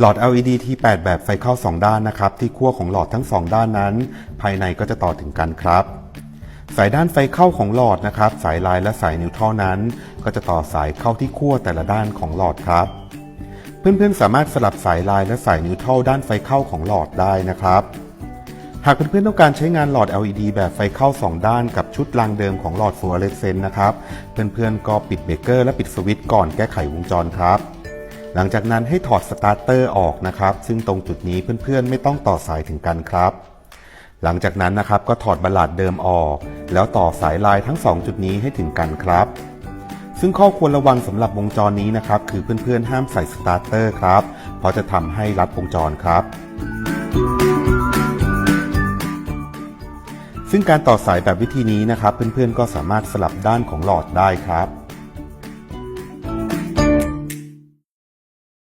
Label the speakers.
Speaker 1: หลอด LED T8 แบบไฟเข้า 2 ด้านนะครับ ที่ขั้วของหลอดทั้ง 2 ด้านนั้น ภายในก็จะต่อถึงกันครับ สายด้านไฟเข้าของหลอดนะครับ สายลายและสายนิวทรัลนั้น ก็จะต่อสายเข้าที่ขั้วแต่ละด้านของหลอดครับ เพื่อนๆสามารถสลับสายลายและสายนิวทรัลด้านไฟเข้าของหลอดได้นะครับ หากเพื่อนๆต้องการใช้งานหลอด LED แบบไฟเข้า 2 ด้านกับชุดรางเดิมของหลอดฟลูออเรสเซนต์นะครับ เพื่อนๆก็ปิดเบรกเกอร์และปิดสวิตช์ก่อนแก้ไขวงจรครับ หลังจากนั้นให้ถอดสตาร์เตอร์ออกนะครับ ซึ่งตรงจุดนี้เพื่อนๆ ไม่ต้องต่อสายถึงกันครับ หลังจากนั้นนะครับก็ถอดบัลลาดเดิมออก แล้วต่อสายลายทั้ง 2 จุดนี้ให้ถึงกันครับ ซึ่งข้อควรระวังสำหรับวงจรนี้นะครับ คือเพื่อนๆ ห้ามใส่สตาร์เตอร์ครับ เพราะจะทำให้รัดวงจรครับซึ่งการต่อสายแบบวิธีนี้นะครับ เพื่อนๆก็สามารถสลับด้านของหลอดได้ครับ